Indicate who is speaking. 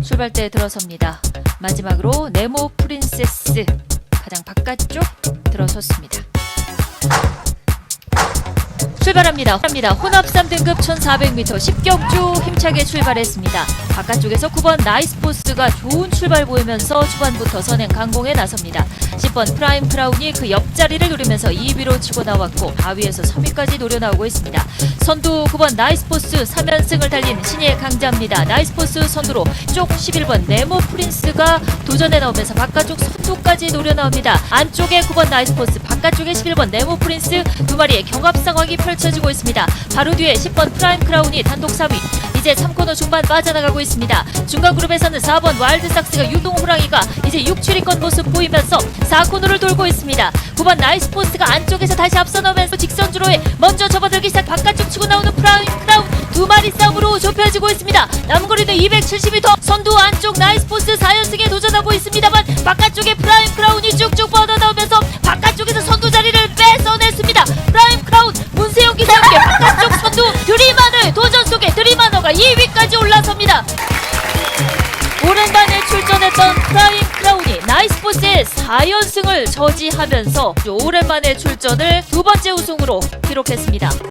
Speaker 1: 출발대에 들어섭니다. 마지막으로 네모 프린세스 가장 바깥쪽 들어섰습니다. 출발합니다. 합니다. 혼합 3등급 1400m 10격주 힘차게 출발했습니다. 바깥쪽에서 9번 나이스포스가 좋은 출발 보이면서 초반부터 선행 강공에 나섭니다. 10번 프라임 크라운이 그 옆자리를 노리면서 2위로 치고 나왔고 바위에서 3위까지 노려 나오고 있습니다. 선두 9번 나이스포스 3연승을 달린 신예 강자입니다. 나이스포스 선두로 쪽 11번 네모 프린스가 도전에 나오면서 바깥쪽 선두까지 노려 나옵니다. 안쪽에 9번 나이스포스 바깥쪽에 11번 네모 프린스 두 마리의 경합 상황이 펼 쳐지고 있습니다. 바로 뒤에 10번 프라임 크라운이 단독 4위. 이제 3코너 중반 빠져나가고 있습니다. 중간 그룹에서는 4번 와일드삭스가 유동 호랑이가 이제 6, 7위권 모습 보이면서 4코너를 돌고 있습니다. 9번 나이스포스가 안쪽에서 다시 앞서 나오면서 직선주로에 먼저 접어들기 시작 바깥쪽 치고 나오는 프라임 크라운 두 마리 싸움으로 좁혀지고 있습니다. 남거리는 270m 선두 안쪽 나이스포스 기사 함께 바깥쪽 선두 드리마늘 도전 속에 드리마너가 2위까지 올라섭니다. 오랜만에 출전했던 프라임 크라운이 나이스포스의 4연승을 저지하면서 오랜만에 출전을 두 번째 우승으로 기록했습니다.